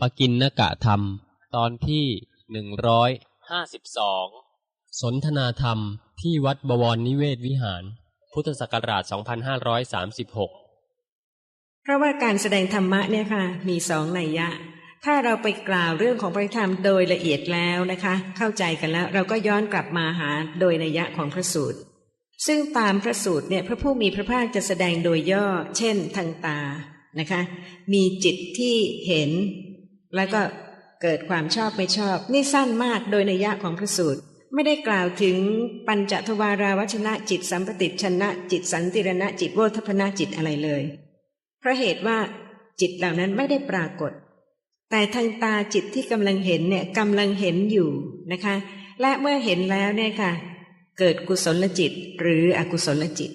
ปกินนกะธรรม ตอนที่หนึ่งร้อยห้าสิบสองสนทนาธรรมที่วัดบวรนิเวศวิหาร พุทธศักราช 2536 เพราะว่าการแสดงธรรมะเนี่ยค่ะ มีสองนัยยะ ถ้าเราไปกล่าวเรื่องของพระธรรมโดยละเอียดแล้วนะคะ เข้าใจกันแล้ว เราก็ย้อนกลับมาหาโดยนัยยะของพระสูตร ซึ่งตามพระสูตรเนี่ยพระผู้มีพระภาคจะแสดงโดยย่อ เช่นทางตานะคะ มีจิตที่เห็น แล้วก็เกิดความชอบไม่ชอบ นี่สั้นมากโดยนัยยะของพระสูตร ไม่ได้กล่าวถึงปัญจทวาราวัชนะจิตสัมปติชนะ จิตสันติรณะจิตโวทัพนะจิตอะไรเลย เพราะเหตุว่าจิตเหล่านั้นไม่ได้ปรากฏ แต่ทางตาจิตที่กำลังเห็นเนี่ยกำลังเห็นอยู่นะคะ และเมื่อเห็นแล้วเนี่ยค่ะ เกิดกุศลจิตหรืออกุศลจิต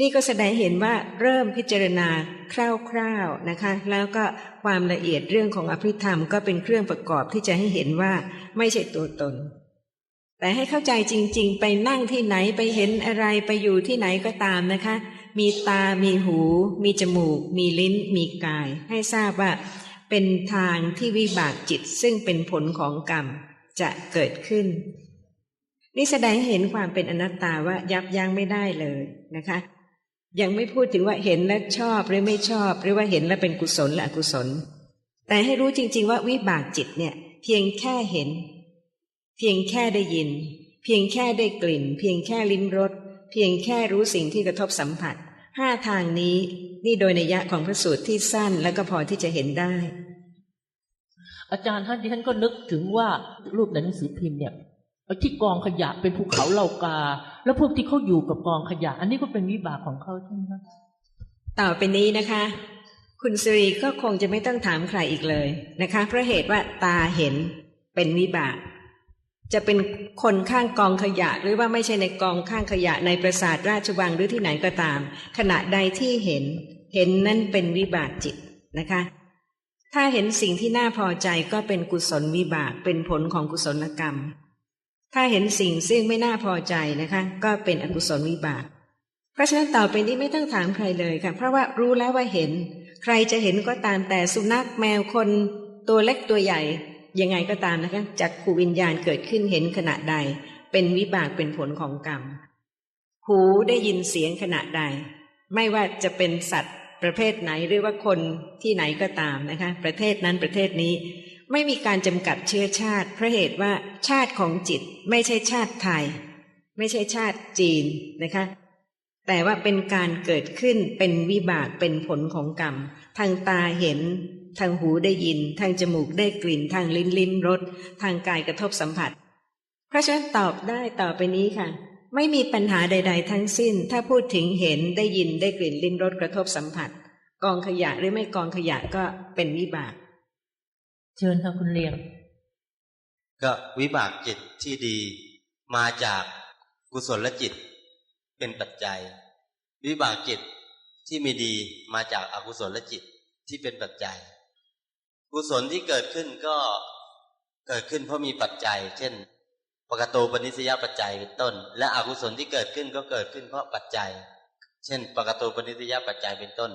นี่ก็แสดงเห็นว่าเริ่มพิจารณาคร่าวๆนะคะ แล้วก็ความละเอียดเรื่องของอภิธรรมก็เป็นเครื่องประกอบที่จะให้เห็นว่าไม่ใช่ตัวตน แต่ให้เข้าใจจริง ๆ ไปนั่งที่ไหนไปเห็นอะไรไปอยู่ที่ไหนก็ตามนะคะ มีตา มีหู มีจมูก มีลิ้น มีกาย ให้ทราบว่า เป็นทางที่วิบากจิตซึ่งเป็นผลของกรรมจะเกิดขึ้นนี่แสดงเห็นความเป็นอนัตตาว่ายับยั้งไม่ได้เลยนะคะ ยังไม่พูดถึงว่าเห็นแล้วชอบหรือไม่ชอบ หรือว่าเห็นแล้วเป็นกุศลหรืออกุศล แต่ให้รู้จริง ๆ ว่าวิบากจิตเนี่ย เพียงแค่เห็น เพียงแค่ได้ยิน เพียงแค่ได้กลิ่น เพียงแค่ลิ้มรสเพียงแค่รู้สิ่งที่กระทบสัมผัสห้าทางนี้นี่โดยนัยยะของพระสูตรที่สั้นแล้วก็พอที่จะเห็นได้ อาจารย์ท่านที่ท่านก็นึกถึงว่ารูปในหนังสือพิมพ์เนี่ย ที่กองขยะเป็นภูเขาเหล่ากา แล้วพวกที่เขาอยู่กับกองขยะ อันนี้ก็เป็นวิบากของเขาใช่ไหมครับต่อไปนี้นะคะ คุณสิริก็คงจะไม่ต้องถามใครอีกเลยนะคะ เพราะเหตุว่าตาเห็นเป็นวิบาก จะเป็นคนข้างกองขยะ หรือว่าไม่ใช่ในกองข้างขยะในปราสาทราชวังหรือที่ไหนก็ตาม ขณะใดที่เห็น เห็นนั่นเป็นวิบากจิตนะคะ ถ้าเห็นสิ่งที่น่าพอใจก็เป็นกุศลวิบากเป็นผลของกุศลกรรม ถ้าเห็นสิ่งซึ่งไม่น่าพอใจนะคะ ก็เป็นอกุศลวิบาก เพราะฉะนั้นต่อไปนี้ไม่ต้องถามใครเลยค่ะ เพราะว่ารู้แล้วว่าเห็น ใครจะเห็นก็ตามแต่สุนัขแมวคน ตัวเล็กตัวใหญ่ ยังไงก็ตามนะคะจากขูวิญญาณเกิดขึ้นเห็นขณะใด เป็นวิบากเป็นผลของกรรม หูได้ยินเสียงขณะใด ไม่ว่าจะเป็นสัตว์ประเภทไหนหรือว่าคนที่ไหนก็ตามนะคะ ประเทศนั้นประเทศนี้ ไม่มีการจำกัดเชื้อชาติเพราะเหตุว่าชาติของจิตไม่ใช่ชาติไทย ไม่ใช่ชาติจีนนะคะ แต่ว่าเป็นการเกิดขึ้นเป็นวิบากเป็นผลของกรรม ทางตาเห็น ทางหูได้ยิน ทางจมูกได้กลิ่น ทางลิ้นลิ้มรสทางกายกระทบสัมผัส เพราะฉะนั้นตอบได้ต่อไปนี้ค่ะ ไม่มีปัญหาใด ๆ ทั้งสิ้น ถ้าพูดถึงเห็นได้ยินได้กลิ่นลิ้มรสกระทบสัมผัส กองขยะหรือไม่กองขยะก็เป็นวิบาก เชิญค่ะคุณเลียง ก็วิบากจิตที่ดีมาจากกุศลจิต เป็นปัจจัย วิบากจิตที่ไม่ดีมาจากอากุศลจิตที่เป็นปัจจัย กุศลที่เกิดขึ้นก็เกิดขึ้นเพราะมีปัจจัย เช่นปกโตปนิสยปัจจัยเป็นต้น และอกุศลที่เกิดขึ้นก็เกิดขึ้นเพราะปัจจัย เช่น ปกโตปนิสยปัจจัยเป็นต้น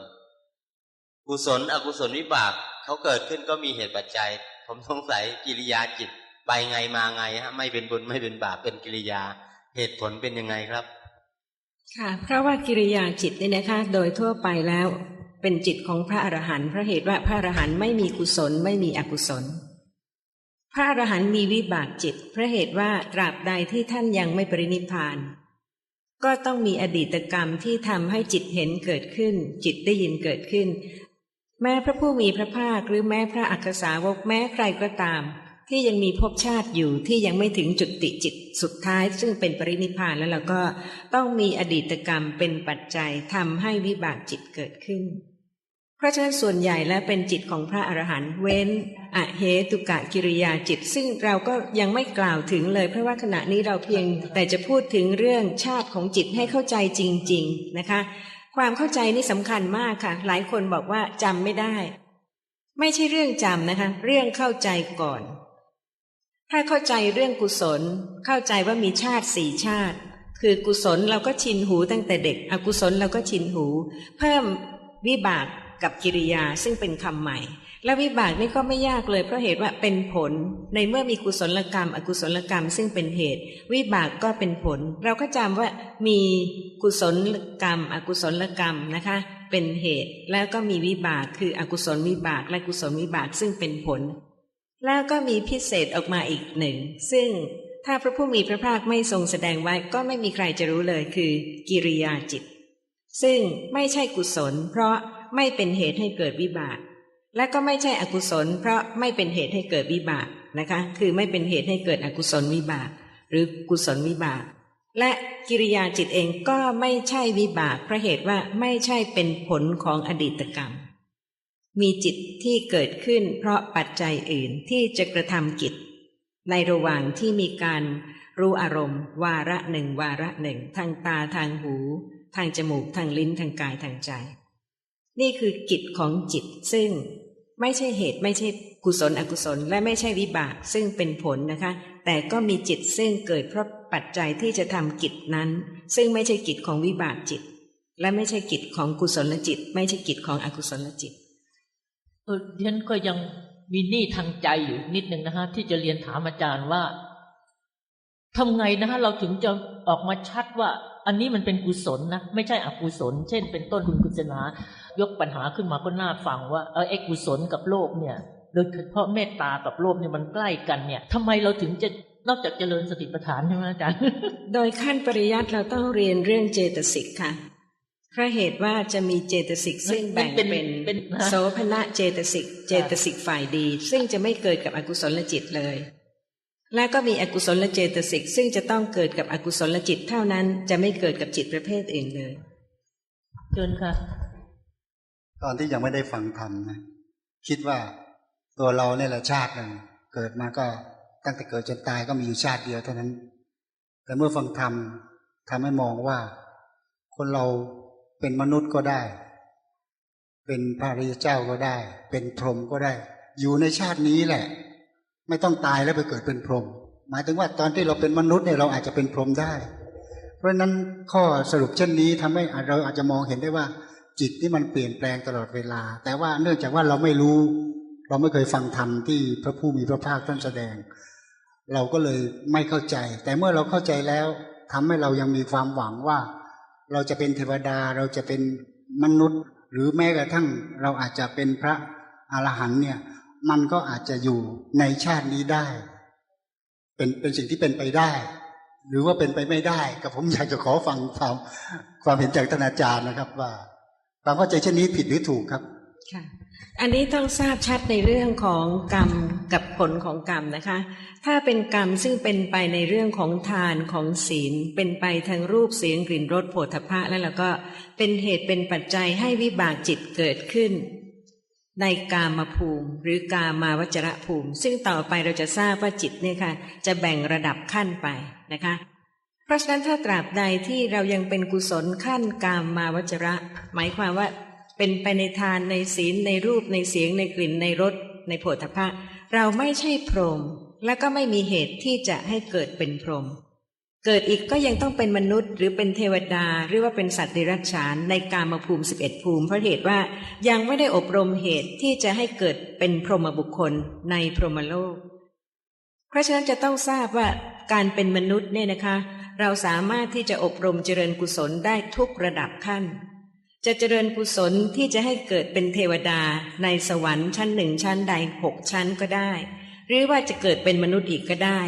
กุศลอกุศลวิบาก เขาเกิดขึ้นก็มีเหตุปัจจัย ผมสงสัยกิริยาจิต ไปไงมาไงฮะไม่เป็นบุญไม่เป็นบาปเป็นกิริยาเหตุผลเป็นยังไงครับ ค่ะ เพราะว่ากิริยาจิตเนี่ยนะคะ โดยทั่วไปแล้วเป็นจิตของพระอรหันต์เพราะเหตุว่าพระอรหันต์ไม่มีกุศลไม่มีอกุศล พระอรหันต์มีวิบากจิตเพราะเหตุว่าตราบใดที่ท่านยังไม่ปรินิพพานก็ต้องมีอดีตกรรมที่ทำให้จิตเห็นเกิดขึ้น จิตได้ยินเกิดขึ้น แม้พระผู้มีพระภาคหรือแม้พระอักษาวกแม้ใครก็ตาม ที่ยังมีภพชาติอยู่ที่ยังไม่ถึงจุดติจิตสุดท้าย ซึ่งเป็นปรินิพานแล้วเราก็ต้องมีอดีตกรรมเป็นปัจจัยทำให้วิบากจิตเกิดขึ้น เพราะฉะนั้นส่วนใหญ่แล้วเป็นจิตของพระอรหันต์เว้นอเหตุกะกิริยาจิต ซึ่งเราก็ยังไม่กล่าวถึงเลย เพราะว่าขณะนี้เราเพียงแต่จะพูดถึงเรื่องชาติของจิตให้เข้าใจจริง ๆ นะคะ ความเข้าใจนี่สำคัญมากค่ะ หลายคนบอกว่าจำไม่ได้ ไม่ใช่เรื่องจำนะคะ เรื่องเข้าใจก่อน ถ้าเข้าใจเรื่องกุศล เข้าใจว่ามีชาติสี่ชาติ คือกุศลเราก็ชินหูตั้งแต่เด็ก อกุศลเราก็ชินหู เพิ่มวิบากกับกิริยาซึ่งเป็นคำใหม่ และวิบากนี่ก็ไม่ยากเลยเพราะเหตุว่าเป็นผล ในเมื่อมีกุศลกรรม อกุศลกรรม ซึ่งเป็นเหตุ วิบากก็เป็นผล เราก็จำว่ามีกุศลกรรม อกุศลกรรมนะคะ เป็นเหตุ แล้วก็มีวิบากคืออกุศลวิบาก และกุศลวิบากซึ่งเป็นผล แล้วก็มีพิเศษออกมาอีกหนึ่ง ซึ่งถ้าพระผู้มีพระภาคไม่ทรงแสดงไว้ก็ไม่มีใครจะรู้เลยคือกิริยาจิต ซึ่งไม่ใช่กุศล เพราะไม่เป็นเหตุให้เกิดวิบาก และก็ไม่ใช่อกุศล เพราะไม่เป็นเหตุให้เกิดวิบากนะคะ คือไม่เป็นเหตุให้เกิดอกุศลวิบาก หรือกุศลวิบาก และกิริยาจิตเองก็ไม่ใช่วิบากเพราะเหตุว่าไม่ใช่เป็นผลของอดีตกรรม มีจิตที่เกิดขึ้นเพราะปัจจัยอื่นที่จะกระทำกิจ ในระหว่างที่มีการรู้อารมณ์ วาระหนึ่งวาระหนึ่ง ทางตาทางหู ทางจมูกทางลิ้นทางกายทางใจ นี่คือกิจของจิตซึ่ง ไม่ใช่เหตุไม่ใช่กุศลอกุศล และไม่ใช่วิบากซึ่งเป็นผลนะคะ แต่ก็มีจิตซึ่งเกิดเพราะปัจจัยที่จะทำกิจนั้น ซึ่งไม่ใช่กิจของวิบากจิต และไม่ใช่กิจของกุศลจิต ไม่ใช่กิจของอกุศลจิตเออฉันก็ยังมีหนี้ทางใจอยู่นิดหนึ่งนะฮะที่จะเรียนถามอาจารย์ว่าทำไงนะฮะเราถึงจะออกมาชัดว่า อันนี้มันเป็นกุศลนะไม่ใช่อกุศล เช่น เป็นต้นคุณกุศลา ยกปัญหาขึ้นมาก็น่าฟังว่าเออไอ้กุศลกับโลภเนี่ย โดยเฉพาะเมตตากับโลภเนี่ยมันใกล้กันเนี่ยทำไมเราถึงจะนอกจากเจริญสติปัฏฐานใช่ไหมอาจารย์โดยขั้นปริยัติเราต้องเรียนเรื่องเจตสิกค่ะเพราะเหตุว่าจะมีเจตสิกซึ่งแบ่งเป็นเป็นเป็นนะโสภณะเจตสิกเจตสิกฝ่ายดี ซึ่งจะไม่เกิดกับอกุศลจิตเลย และก็มีอกุศลเจตสิกซึ่งจะต้องเกิดกับอกุศลจิตเท่านั้นจะไม่เกิดกับจิตประเภทอื่นเลยเชิญค่ะ ตอนที่ยังไม่ได้ฟังธรรมนะคิดว่าตัวเราเนี่ยแหละชาติหนึ่งเกิดมาก็ตั้งแต่เกิดจนตายก็มีอยู่ชาติเดียวเท่านั้น แต่เมื่อฟังธรรมทำให้มองว่า คนเราเป็นมนุษย์ก็ได้ เป็นพระริยเจ้าก็ได้ เป็นพรหมก็ได้ อยู่ในชาตินี้แหละ ไม่ต้องตายแล้วไปเกิดเป็นพรหมหมายถึงว่าตอนที่เราเป็นมนุษย์เนี่ยเราอาจจะเป็นพรหมได้ เพราะฉะนั้นข้อสรุปเช่นนี้ทำให้เราอาจจะมองเห็นได้ว่า จิตที่มันเปลี่ยนแปลงตลอดเวลา แต่ว่าเนื่องจากว่าเราไม่รู้ เราไม่เคยฟังธรรมที่พระผู้มีพระภาคท่านแสดง เราก็เลยไม่เข้าใจ แต่เมื่อเราเข้าใจแล้วทำให้เรายังมีความหวังว่า เราจะเป็นเทวดาเราจะเป็นมนุษย์ หรือแม้กระทั่งเราอาจจะเป็นพระอรหันต์เนี่ยมันก็อาจจะอยู่ในชาตินี้ได้ เป็นเป็นสิ่งที่เป็นไปได้ หรือว่าเป็นไปไม่ได้ กับผมอยากจะขอฟังความความเห็นจากท่านอาจารย์นะครับว่า ความเข้าใจเช่นนี้ผิดหรือถูกครับค่ะอันนี้ต้องทราบชัดในเรื่องของกรรมกับผลของกรรมนะคะ ถ้าเป็นกรรมซึ่งเป็นไปในเรื่องของทานของศีล เป็นไปทางรูปเสียงกลิ่นรสโผฏฐัพพะแล้วเราก็เป็นเหตุเป็นปัจจัยให้วิบากจิตเกิดขึ้น ในกามภูมิ หรือกามาวจรภูมิ ซึ่งต่อไปเราจะทราบว่าจิตเนี่ยค่ะ จะแบ่งระดับขั้นไปนะคะ เพราะฉะนั้นถ้าตราบใดที่เรายังเป็นกุศลขั้นกามมาวจระ หมายความว่าเป็นไปในทานในศีลในรูปในเสียงในกลิ่นในรสในโผฏฐัพพะเราไม่ใช่พรหมและก็ไม่มีเหตุที่จะให้เกิดเป็นพรหมเกิดอีกก็ยังต้องเป็นมนุษย์ หรือเป็นเทวดาหรือว่าเป็นสัตว์เดรัจฉานในกามภูมิ 11 ภูมิ เพราะเหตุว่ายังไม่ได้อบรมเหตุที่จะให้เกิดเป็นพรหมบุคคลในพรหมโลก เพราะฉะนั้นจะต้องทราบว่าการเป็นมนุษย์เนี่ยนะคะ เราสามารถที่จะอบรมเจริญกุศลได้ทุกระดับขั้น จะเจริญกุศลที่จะให้เกิดเป็นเทวดาในสวรรค์ชั้นหนึ่งชั้นใดหกชั้นก็ได้ หรือว่าจะเกิดเป็นมนุษย์อีกก็ได้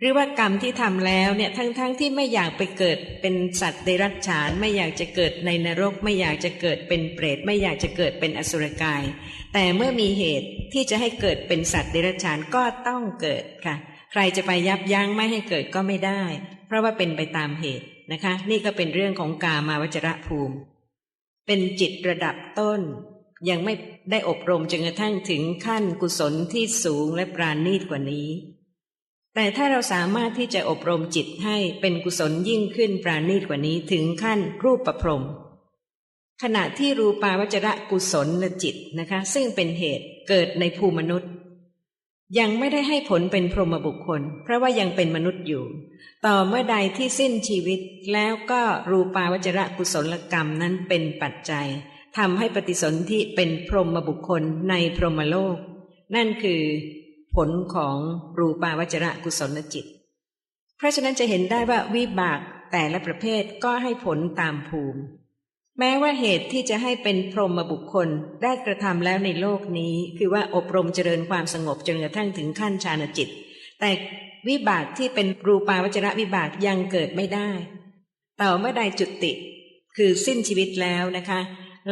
หรือว่ากรรมที่ทำแล้วเนี่ยทั้งๆทที่ไม่อยากไปเกิดเป็นสัตว์เดรัจฉาน ไม่อยากจะเกิดในนรก ไม่อยากจะเกิดเป็นเปรต ไม่อยากจะเกิดเป็นอสุรกาย แต่เมื่อมีเหตุที่จะให้เกิดเป็นสัตว์เดรัจฉานก็ต้องเกิดค่ะ ใครจะไปยับยั้งไม่ให้เกิดก็ไม่ได้ เพราะว่าเป็นไปตามเหตุนะคะ นี่ก็เป็นเรื่องของกามาวจระภูมิ เป็นจิตระดับต้น ยังไม่ได้อบรมจนกระทั่งถึงขั้นกุศลที่สูงและปราณีตกว่านี้ แต่ถ้าเราสามารถที่จะอบรมจิตให้เป็นกุศลยิ่งขึ้นปราณีตกว่านี้ถึงขั้นรูปประพรมขณะที่รูปาวจระกุศลจิตนะคะ ซึ่งเป็นเหตุเกิดในภูมิมนุษย์ ยังไม่ได้ให้ผลเป็นพรหมบุคคล เพราะว่ายังเป็นมนุษย์อยู่ ต่อเมื่อใดที่สิ้นชีวิตแล้วก็รูปาวจระกุศลกรรมนั้นเป็นปัจจัยทำให้ปฏิสนธิเป็นพรหมบุคคลในพรหมโลก นั่นคือ ผลของรูปาวจระกุศลจิต เพราะฉะนั้นจะเห็นได้ว่าวิบากแต่ละประเภทก็ให้ผลตามภูมิ แม้ว่าเหตุที่จะให้เป็นพรหมบุคคลได้กระทำแล้วในโลกนี้ คือว่าอบรมเจริญความสงบจนกระทั่งถึงขั้นฌานจิต แต่วิบากที่เป็นรูปาวจระวิบากยังเกิดไม่ได้ต่อเมื่อใดจุติ คือสิ้นชีวิตแล้วนะคะ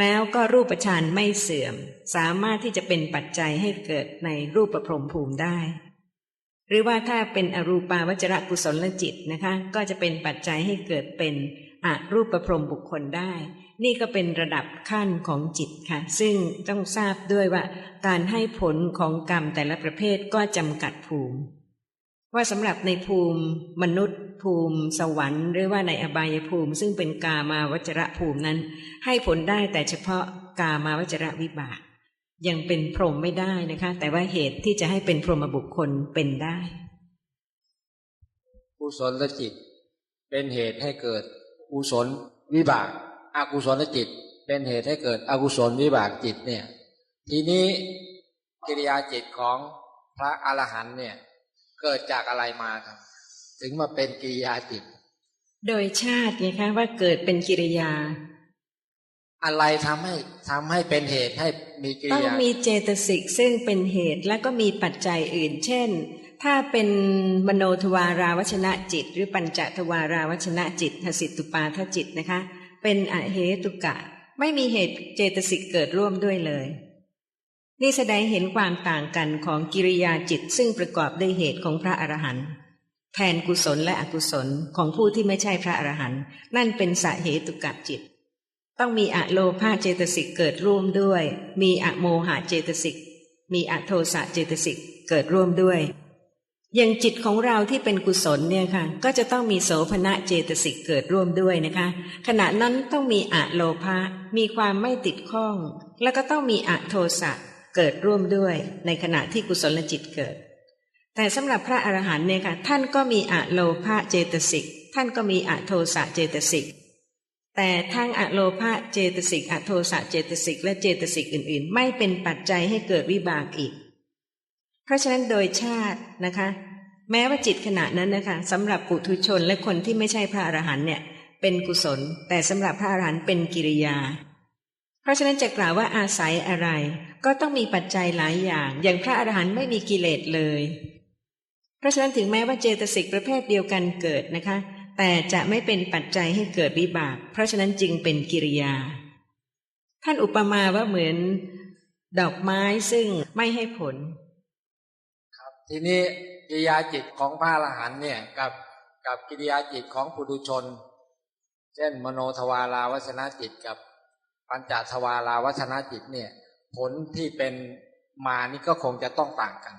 แล้วก็รูปฌานไม่เสื่อม สามารถที่จะเป็นปัจจัยให้เกิดในรูปประพรมภูมิได้ หรือว่าถ้าเป็นอรูปาวจระกุศลจิตนะคะ ก็จะเป็นปัจจัยให้เกิดเป็นอรูปประพรมบุคคลได้ นี่ก็เป็นระดับขั้นของจิตค่ะ ซึ่งต้องทราบด้วยว่า การให้ผลของกรรมแต่ละประเภทก็จำกัดภูมิ ว่าสำหรับในภูมิมนุษย์ ภูมิ สวรรค์หรือว่าในอบายภูมิ ซึ่งเป็นกามาวจระภูมินั้น ให้ผลได้แต่เฉพาะกามาวจระวิบาก ยังเป็นพรหมไม่ได้นะคะ แต่ว่าเหตุที่จะให้เป็นพรหมบุคคลเป็นได้กุศลจิต เป็นเหตุให้เกิดกุศลวิบาก อากุศลจิต เป็นเหตุให้เกิดอกุศลวิบากจิตเนี่ย ทีนี้กิริยาจิตของพระอรหันต์เนี่ย เกิดจากอะไรมาครับ ถึงมาเป็นกิริยาจิต โดยชาติไงคะว่าเกิดเป็นกิริยา อะไรทำให้ทำให้เป็นเหตุให้มีกิริต้องยามีเจตสิกซึ่งเป็นเหตุและก็มีปัจจัยอื่น เช่น ถ้าเป็นมโนทวาราวชนะจิต หรือปัญจทวาราวชนะจิตหสิตุปาทจิตนะคะ เป็นอเหตุกะ ไม่มีเหตุเจตสิกเกิดร่วมด้วยเลย นี่แสดงเห็นความต่างกันของกิริยาจิตซึ่งประกอบด้วยเหตุของพระอรหันต์แทนกุศลและอกุศลของผู้ที่ไม่ใช่พระอรหันต์นั่นเป็นสาเหตุกะจิต ต้องมีอะโลภาเจตสิกเกิดร่วมด้วย มีอะโมหะเจตสิกมีอะโทสะเจตสิกเกิดร่วมด้วย อย่างจิตของเราที่เป็นกุศลเนี่ยค่ะ ก็จะต้องมีโสภณะเจตสิกเกิดร่วมด้วยนะคะ ขณะนั้นต้องมีอะโลภะมีความไม่ติดข้อง แล้วก็ต้องมีอะโทสะเกิดร่วมด้วยในขณะที่กุศลจิตเกิด แต่สำหรับพระอรหันต์เนี่ยค่ะท่านก็มีอะโลภะเจตสิกท่านก็มีอะโทสะเจตสิกแต่ทั้งอะโลภะเจตสิกอะโทสะเจตสิกและเจตสิกอื่น ๆ ไม่เป็นปัจจัยให้เกิดวิบากอีก เพราะฉะนั้นโดยชาตินะคะ แม้ว่าจิตขณะนั้นนะคะสำหรับปุถุชนและคนที่ไม่ใช่พระอรหันเนี่ยเป็นกุศล แต่สำหรับพระอรหันต์เป็นกิริยา เพราะฉะนั้นจะกล่าวว่าอาศัยอะไร ก็ต้องมีปัจจัยหลายอย่าง อย่างพระอรหันต์ไม่มีกิเลสเลย เพราะฉะนั้นถึงแม้ว่าเจตสิกประเภทเดียวกันเกิดนะคะ แต่จะไม่เป็นปัจจัยให้เกิดวิบาก เพราะฉะนั้นจึงเป็นกิริยา ท่านอุปมาว่าเหมือน ดอกไม้ซึ่งไม่ให้ผล ทีนี้กิริยาจิตของพระอรหันต์เนี่ยกับกับกิริยาจิตของปุถุชน เช่น มโนทวาราวชนะจิตกับปัญจทวาราวชนะจิตเนี่ย ผลที่เป็นมานี่ก็คงจะต้องต่างกัน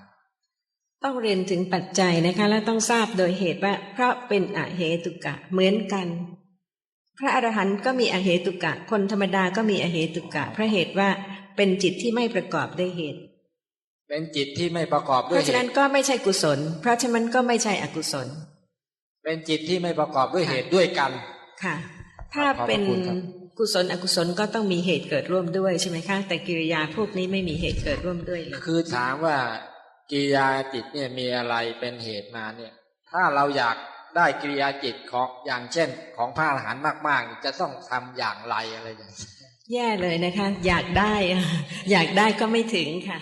ต้องเรียนถึงปัจจัยนะคะ และต้องทราบโดยเหตุว่า เพราะเป็นอเหตุกะเหมือนกัน พระอรหันต์ก็มีอเหตุกะ คนธรรมดาก็มีอเหตุกะเพราะเหตุว่าเป็นจิตที่ไม่ประกอบด้วยเหตุ เป็นจิตที่ไม่ประกอบเพด้วยราะเหฉะนั้นตุก็ไม่ใช่กุศล เพราะฉะนั้นก็ไม่ใช่อกุศล เป็นจิตที่ไม่ประกอบด้วยเหตุด้วยกันค่ะ ถ้าขอบพระเป็นคุณครับกุศลอกุศลก็ต้องมีเหตุเกิดร่วมด้วยใช่ไหมคะแต่กิริยาพวกนี้ไม่มีเหตุเกิดร่วมด้วยเลยคือถามว่ากิริยาจิตเนี่ยมีอะไรเป็นเหตุมาเนี่ย ถ้าเราอยากได้กิริยาจิตของอย่างเช่น ของพระอรหันต์มากๆนี่จะต้องทำอย่างไรอะไรอย่างนี้แย่เลยนะคะ อยากได้ อยากได้ก็ไม่ถึงค่ะ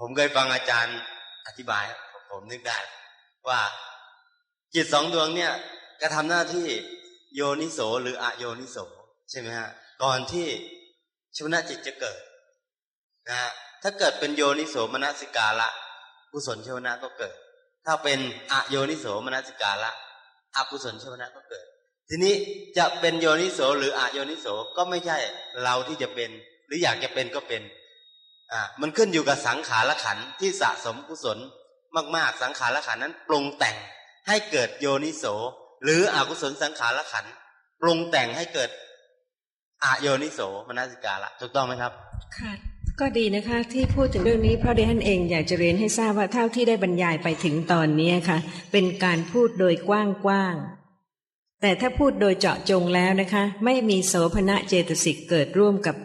ผมเคยฟังอาจารย์อธิบาย ผมนึกได้ ว่าจิตสองดวงเนี่ยกระทำหน้าที่โยนิโสหรืออโยนิโสใช่ไหมฮะก่อนที่ชวนะจิตจะเกิดนะฮะถ้าเกิดเป็นโยนิโสมนสิการะกุศลชวนะก็เกิด ถ้าเป็นอโยนิโสมนสิการะอกุศลชวนะก็เกิด ทีนี้จะเป็นโยนิโสหรืออโยนิโสก็ไม่ใช่เราที่จะเป็น หรืออยากจะเป็นก็เป็น อ่ามันขึ้นอยู่กับสังขารขันธ์ที่สะสมกุศลมากๆ สังขารขันธ์นั้นปรุงแต่งให้เกิดโยนิโส หรืออกุศลสังขารขันธ์ปรุงแต่งให้เกิดอโยนิโสมนสิการะถูกต้องไหมครับ ค่ะ ก็ดีนะคะที่พูดถึงเรื่องนี้เพราะดิฉันเองอยากจะเรียนให้ทราบว่าเท่าที่ได้บรรยายไปถึงตอนนี้ค่ะ เป็นการพูดโดยกว้างแต่ถ้าพูดโดยเจาะจงแล้วนะคะ ไม่มีโสภณะเจตสิกเกิดร่วมกับ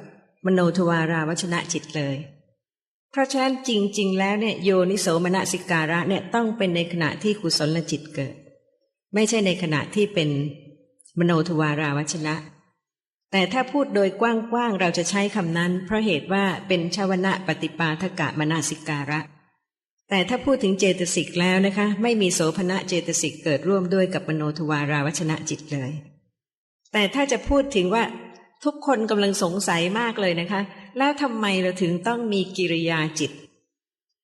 มโนทวาราวชนะจิตเลย เพราะฉะนั้นจริง ๆ แล้วเนี่ยโยนิโสมนสิการะเนี่ยต้องเป็นในขณะที่กุศลจิตเกิด ไม่ใช่ในขณะที่เป็นมโนทวาราวชนะ แต่ถ้าพูดโดยกว้างๆเราจะใช้คำนั้น เพราะเหตุว่าเป็นชาวนะปฏิปาทกะมนาสิการะ แต่ถ้าพูดถึงเจตสิกแล้วนะคะ ไม่มีโสภณะเจตสิกเกิดร่วมด้วยกับมโนทวาราวชนะจิตเลย แต่ถ้าจะพูดถึงว่าทุกคนกำลังสงสัยมากเลยนะคะ แล้วทำไมเราถึงต้องมีกิริยาจิต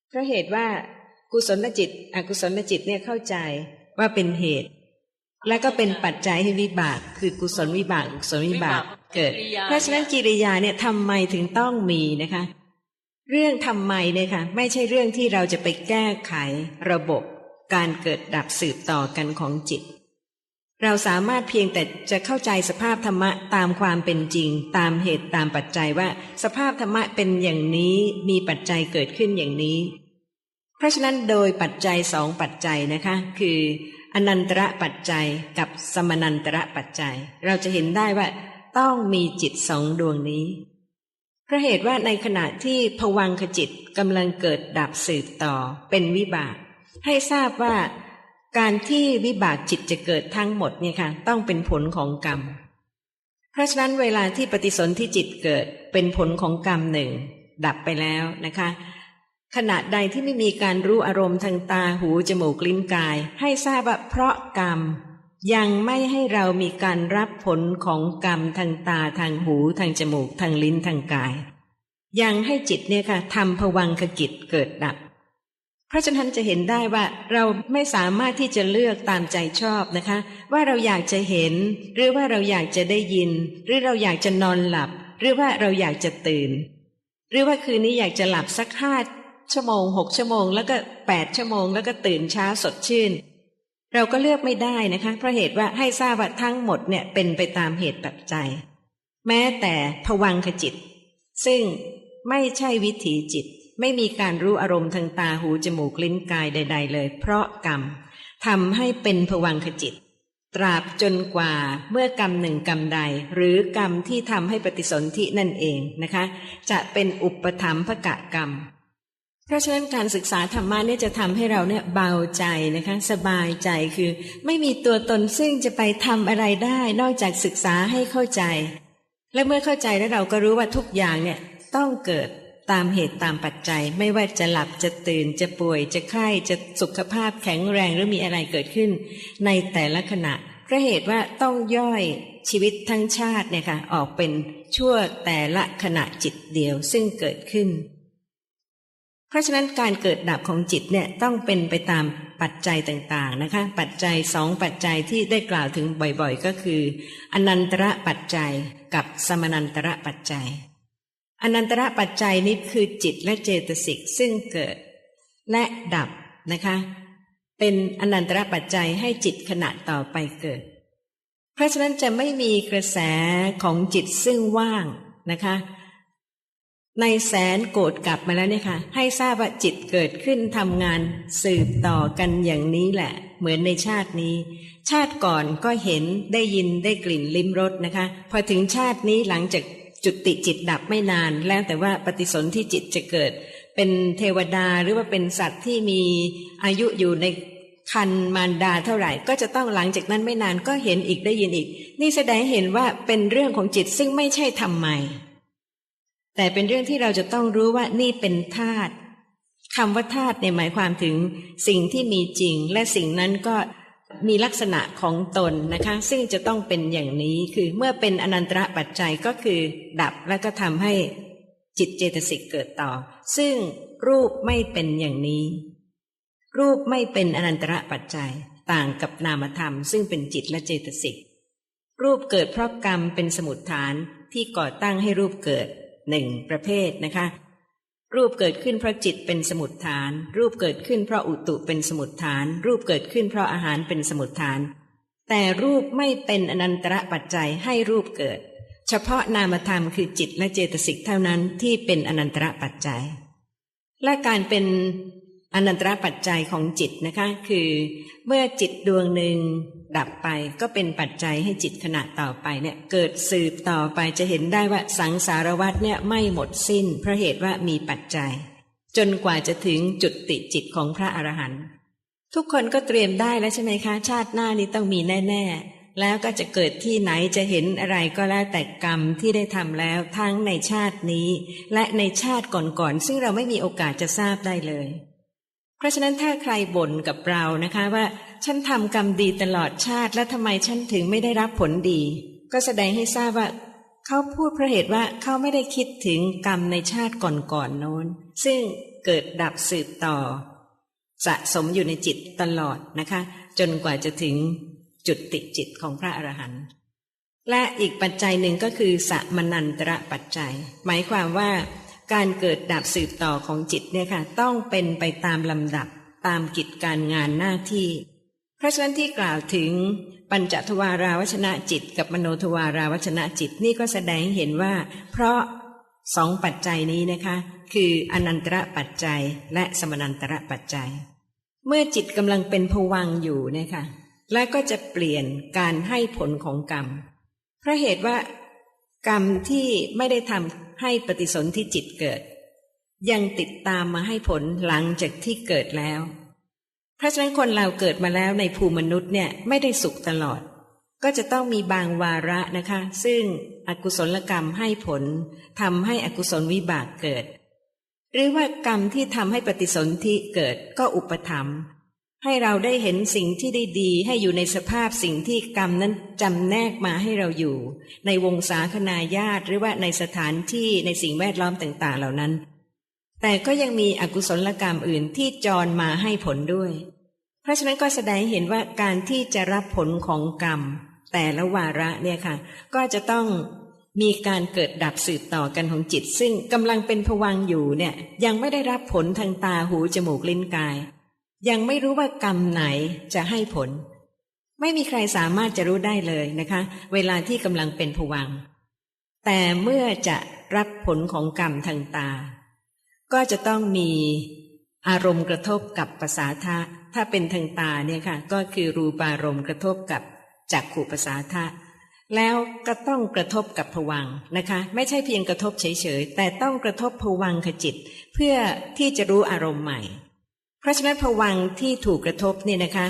เพราะเหตุว่ากุศลจิต อกุศลจิตเนี่ยเข้าใจว่าเป็นเหตุ และก็เป็นปัจจัยให้วิบาก คือกุศลวิบากอกุศลวิบากเกิด เพราะฉะนั้นกิริยาเนี่ยทำไมถึงต้องมีนะคะ เรื่องทำไมเนี่ยค่ะไม่ใช่เรื่องที่เราจะไปแก้ไขระบบการเกิดดับสืบต่อกันของจิต เราสามารถเพียงแต่จะเข้าใจสภาพธรรมะตามความเป็นจริง ตามเหตุตามปัจจัยว่า สภาพธรรมะเป็นอย่างนี้มีปัจจัยเกิดขึ้นอย่างนี้ เพราะฉะนั้นโดยปัจจัยสองปัจจัยนะคะ คือ อนันตระปัจจัยกับสมนันตระปัจจัย เราจะเห็นได้ว่า ต้องมีจิตสองดวงนี้เพราะเหตุว่าในขณะที่ผวังขจิตกำลังเกิดดับสืบต่อเป็นวิบาก ให้ทราบว่า การที่วิบากจิตจะเกิดทั้งหมดเนี่ยค่ะต้องเป็นผลของกรรม เพราะฉะนั้นเวลาที่ปฏิสนธิจิตเกิดเป็นผลของกรรมหนึ่ง ดับไปแล้วนะคะ ขณะใดที่ไม่มีการรู้อารมณ์ทางตาหูจมูกลิ้นกาย ให้ทราบว่าเพราะกรรม ยังไม่ให้เรามีการรับผลของกรรมทางตาทางหูทางจมูกทางลิ้นทางกาย ยังให้จิตเนี่ยค่ะทำผวังขกิจเกิดดับ เพราะฉะนั้นจะเห็นได้ว่าเราไม่สามารถที่จะเลือกตามใจชอบนะคะ ว่าเราอยากจะเห็น หรือว่าเราอยากจะได้ยิน หรือเราอยากจะนอนหลับ หรือว่าเราอยากจะตื่น หรือว่าคืนนี้อยากจะหลับสักห้าชั่วโมงหกชั่วโมง แล้วก็แปดชั่วโมง แล้วก็ตื่นเช้าสดชื่น เราก็เลือกไม่ได้นะคะเพราะเหตุว่าให้ทราบว่าทั้งหมดเนี่ยเป็นไปตามเหตุปัจจัย แม้แต่ผวังขจิต ซึ่งไม่ใช่วิถีจิต ไม่มีการรู้อารมณ์ทางตาหูจมูกลิ้นกายใด ๆ เลย เพราะกรรมทำให้เป็นผวังขจิต ตราบจนกว่าเมื่อกรรมหนึ่งกรรมใด หรือกรรมที่ทำให้ปฏิสนธินั่นเองนะคะ จะเป็นอุปธรรมภกะกรรม เพราะฉะนั้นการศึกษาธรรมะเนี่ยจะทำให้เราเนี่ยเบาใจนะคะ สบายใจคือ ไม่มีตัวตนซึ่งจะไปทำอะไรได้ นอกจากศึกษาให้เข้าใจ และเมื่อเข้าใจแล้วเราก็รู้ว่าทุกอย่างเนี่ยต้องเกิด ตามเหตุตามปัจจัย ไม่ว่าจะหลับจะตื่นจะป่วย จะไข้จะสุขภาพแข็งแรงหรือมีอะไรเกิดขึ้น ในแต่ละขณะเพราะเหตุว่าต้องย่อยชีวิตทั้งชาติเนี่ยค่ะออกเป็นชั่วแต่ละขณะจิตเดียวซึ่งเกิดขึ้น เพราะฉะนั้นการเกิดดับของจิตเนี่ยต้องเป็นไปตามปัจจัยต่างๆนะคะ ปัจจัยสองปัจจัยที่ได้กล่าวถึงบ่อยๆ ก็คือ อนันตระปัจจัยกับสมนันตระปัจจัย อนันตระปัจจัยนี้คือจิตและเจตสิกซึ่งเกิด และดับนะคะ เป็นอนันตระปัจจัยให้จิตขณะต่อไปเกิด เพราะฉะนั้นจะไม่มีกระแสของจิตซึ่งว่างนะคะ ในแสนโกรธกลับมาแล้วเนี่ยค่ะ ให้ทราบว่าจิตเกิดขึ้นทำงานสืบต่อกันอย่างนี้แหละ เหมือนในชาตินี้ ชาติก่อนก็เห็นได้ยินได้กลิ่นลิ้มรสนะคะ พอถึงชาตินี้หลังจาก จุติจิตดับไม่นาน แล้วแต่ว่าปฏิสนธิจิตจะเกิด เป็นเทวดาหรือว่าเป็นสัตว์ที่มีอายุอยู่ในคันมารดาเท่าไหร่ ก็จะต้องหลังจากนั้นไม่นานก็เห็นอีกได้ยินอีก นี่แสดงเห็นว่าเป็นเรื่องของจิตซึ่งไม่ใช่ทำไมแต่เป็นเรื่องที่เราจะต้องรู้ว่านี่เป็นธาตุคำว่าธาตุเนี่ยหมายความถึงสิ่งที่มีจริง และสิ่งนั้นก็ มีลักษณะของตนนะคะ ซึ่งจะต้องเป็นอย่างนี้คือเมื่อเป็นอนันตระปัจจัยก็คือ ดับแล้วก็ทำให้จิตเจตสิกเกิดต่อ ซึ่งรูปไม่เป็นอย่างนี้ รูปไม่เป็นอนันตระปัจจัยต่างกับนามธรรม ซึ่งเป็นจิตและเจตสิกรูปเกิดเพราะกรรมเป็นสมุดฐานที่ก่อตั้งให้รูปเกิดหนึ่งประเภทนะคะ รูปเกิดขึ้นเพราะจิตเป็นสมุดฐาน รูปเกิดขึ้นเพราะอุตุเป็นสมุดฐาน รูปเกิดขึ้นเพราะอาหารเป็นสมุดฐาน แต่รูปไม่เป็นอนันตระปัจจัยให้รูปเกิด เฉพาะนามธรรมคือจิตและเจตสิกเท่านั้นที่เป็นอนันตระปัจจัย และการเป็นอนันตระปัจจัยของจิตนะคะ คือ เมื่อจิตดวงหนึ่ง ดับไปก็เป็นปัจจัยให้จิตขณะต่อไปเนี่ยเกิดสืบต่อไปจะเห็นได้ว่าสังสารวัฏเนี่ยไม่หมดสิ้น เพราะเหตุว่ามีปัจจัย จนกว่าจะถึงจุดติจิตของพระอรหันต์ทุกคนก็เตรียมได้แล้วใช่ไหมคะ ชาติหน้านี้ต้องมีแน่ ๆ แล้วก็จะเกิดที่ไหนจะเห็นอะไรก็แล้วแต่กรรมที่ได้ทำแล้วทั้งในชาตินี้ และในชาติก่อนๆซึ่งเราไม่มีโอกาสจะทราบได้เลย เพราะฉะนั้นถ้าใครบ่นกับเรานะคะว่า ฉันทำกรรมดีตลอดชาติ แล้วทำไมฉันถึงไม่ได้รับผลดี ก็แสดงให้ทราบว่า เขาพูดเพราะเหตุว่าเขาไม่ได้คิดถึงกรรมในชาติก่อนๆโน้น ซึ่งเกิดดับสืบต่อ สะสมอยู่ในจิตตลอดนะคะ จนกว่าจะถึงจุดติจิตของพระอรหันต์และอีกปัจจัยหนึ่งก็คือสมนันตระปัจจัย หมายความว่าการเกิดดับสืบต่อของจิตเนี่ยค่ะ ต้องเป็นไปตามลำดับตามกิจการงานหน้าที่ เพราะฉะนั้นที่กล่าวถึงปัญจทวาราวชนะจิต กับมโนทวาราวชนะจิตนี่ก็แสดงให้เห็นว่า เพราะสองปัจจัยนี้นะคะ คืออนันตระปัจจัยและสมนันตระปัจจัย เมื่อจิตกำลังเป็นผวังอยู่นี่ยค่ะและก็จะเปลี่ยนการให้ผลของกรรม เพราะเหตุว่ากรรมที่ไม่ได้ทำให้ปฏิสนธิจิตเกิด ยังติดตามมาให้ผลหลังจากที่เกิดแล้ว เพราะฉะนั้นคนเราเกิดมาแล้วในภูมิมนุษย์เนี่ยไม่ได้สุขตลอด ก็จะต้องมีบางวาระนะคะ ซึ่งอกุศลกรรมให้ผลทำให้อกุศลวิบากเกิด หรือว่ากรรมที่ทำให้ปฏิสนธิเกิดก็อุปธรรมให้เราได้เห็นสิ่งที่ได้ดีให้อยู่ในสภาพสิ่งที่กรรมนั้นจำแนกมาให้เราอยู่ ในวงศาคณาญาติหรือว่าในสถานที่ในสิ่งแวดล้อมต่าง ๆ เหล่านั้น แต่ก็ยังมีอกุศลกรรมอื่นที่จรมาให้ผลด้วย เพราะฉะนั้นก็แสดงเห็นว่าการที่จะรับผลของกรรม แต่ละวาระเนี่ยค่ะ ก็จะต้องมีการเกิดดับสืบต่อกันของจิต ซึ่งกำลังเป็นผวังอยู่เนี่ยยังไม่ได้รับผลทางตาหูจมูกลิ้นกาย ยังไม่รู้ว่ากรรมไหนจะให้ผล ไม่มีใครสามารถจะรู้ได้เลยนะคะ เวลาที่กำลังเป็นผวัง แต่เมื่อจะรับผลของกรรมทางตา ก็จะต้องมีอารมณ์กระทบกับภาษาทะ ถ้าเป็นทางตาเนี่ยค่ะ ก็คือรูปารมณ์กระทบกับจักขู่ภาษาทะ แล้วก็ต้องกระทบกับผวังนะคะ ไม่ใช่เพียงกระทบเฉยๆ แต่ต้องกระทบผวังคจิต เพื่อที่จะรู้อารมณ์ใหม่ เพราะฉะนั้นผวังที่ถูกกระทบเนี่ยนะคะ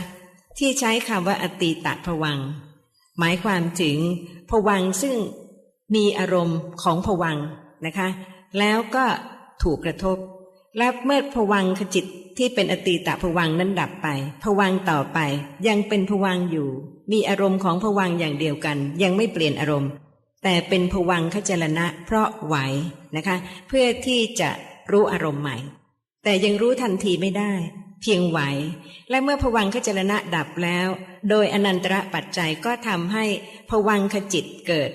ที่ใช้คำว่าอตีตะผวัง หมายความถึงผวังซึ่งมีอารมณ์ของผวังนะคะ แล้วก็ ถูกกระทบ และเมื่อผวังคจิตที่เป็นอตีตะผวังนั้นดับไปผวังต่อไป ยังเป็นผวังอยู่ มีอารมณ์ของผวังอย่างเดียวกัน ยังไม่เปลี่ยนอารมณ์ แต่เป็นผวังคจรณะ เพราะไหวนะคะ เพื่อที่จะรู้อารมณ์ใหม่ แต่ยังรู้ทันทีไม่ได้ เพียงไหว และเมื่อผวังคจรณะดับแล้ว โดยอนันตระปัจจัยก็ทำให้ผวังคจิตเกิด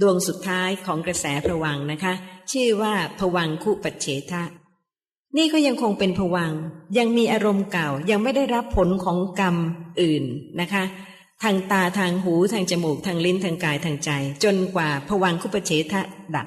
ดวงสุดท้ายของกระแสผวังนะคะ ชื่อว่าผวังคุปัจเฉทะ นี่ก็ยังคงเป็นผวังยังมีอารมณ์เก่ายังไม่ได้รับผลของกรรมอื่นนะคะ ทางตาทางหูทางจมูกทางลิ้นทางกายทางใจ จนกว่าผวังคุปเฉทะดับ